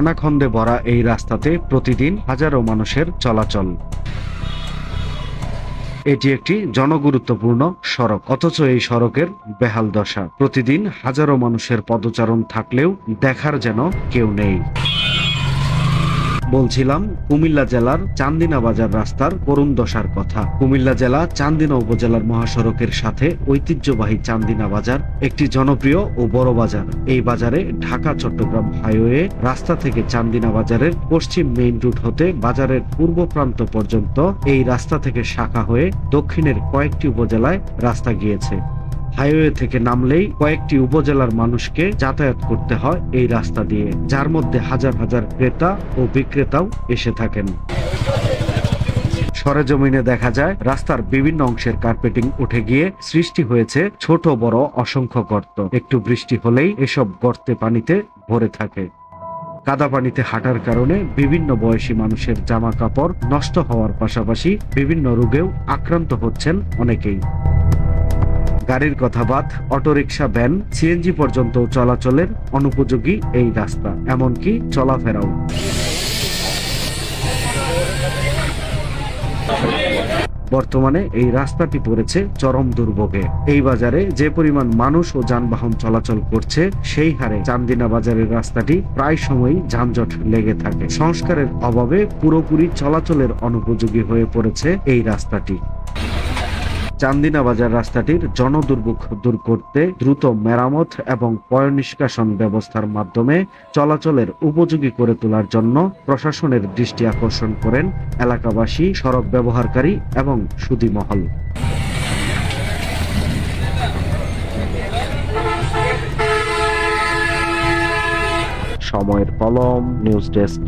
খানাখন্দে ভরা এই রাস্তাতে প্রতিদিন হাজারো মানুষের চলাচল। এটি একটি জনগুরুত্বপূর্ণ সড়ক, অথচ এই সড়কের বেহাল দশা। প্রতিদিন হাজারো মানুষের পদচারণ থাকলেও দেখার যেন কেউ নেই। বলছিলাম, কুমিল্লা জেলার চান্দিনা বাজার রাস্তার করুণ দশার কথা। কুমিল্লা জেলা চান্দিনা উপজেলার মহাসড়কের সাথে ঐতিহ্যবাহী চান্দিনা বাজার একটি জনপ্রিয় ও বড় বাজার। এই বাজারে ঢাকা, চট্টগ্রাম হাইওয়ে রাস্তা থেকে চান্দিনা বাজারের পশ্চিম মেইন রুট হতে বাজারের পূর্ব প্রান্ত পর্যন্ত এই রাস্তা থেকে শাখা হয়ে দক্ষিণের কয়েকটি উপজেলায় রাস্তা গিয়েছে। হাইওয়ে থেকে নামলেই কয়েকটি উপজেলার মানুষকে যাতায়াত করতে হয় এই রাস্তা দিয়ে, যার মধ্যে হাজার হাজার ক্রেতা ও বিক্রেতাও এসে থাকেন। সরেজমিনে দেখা যায়, রাস্তার বিভিন্ন অংশের কার্পেটিং উঠে গিয়ে সৃষ্টি হয়েছে ছোট বড় অসংখ্য গর্ত। একটু বৃষ্টি হলেই এসব গর্তে পানিতে ভরে থাকে। কাদা পানিতে হাঁটার কারণে বিভিন্ন বয়সী মানুষের জামা কাপড় নষ্ট হওয়ার পাশাপাশি বিভিন্ন রোগেও আক্রান্ত হচ্ছেন অনেকেই। গাড়ির কথা বাদ, অটোরিকশা ভ্যান সিএনজি পর্যন্ত চলাচলের অনুপযোগী এই রাস্তা, এমনকি চলাফেরাও। বর্তমানে এই রাস্তাটি পড়েছে চরম দুর্ভোগে। এই বাজারে যে পরিমাণ মানুষ ও যানবাহন চলাচল করছে, সেই হারে চান্দিনা বাজারের রাস্তাটি প্রায় সময়ই যানজট লেগে থাকে। সংস্কারের অভাবে পুরোপুরি চলাচলের অনুপযোগী হয়ে পড়েছে এই রাস্তাটি। চান্দিনা বাজার রাস্তাটির জনদুর্ভোগ দূর করতে দ্রুত মেরামত এবং পয়ঃনিষ্কাশন ব্যবস্থার মাধ্যমে চলাচলের উপযোগী করে তোলার জন্য প্রশাসনের দৃষ্টি আকর্ষণ করেন এলাকাবাসী, সড়ক ব্যবহারকারী এবং সুদীমহল সময়ের কলম, নিউজ ডেস্ক।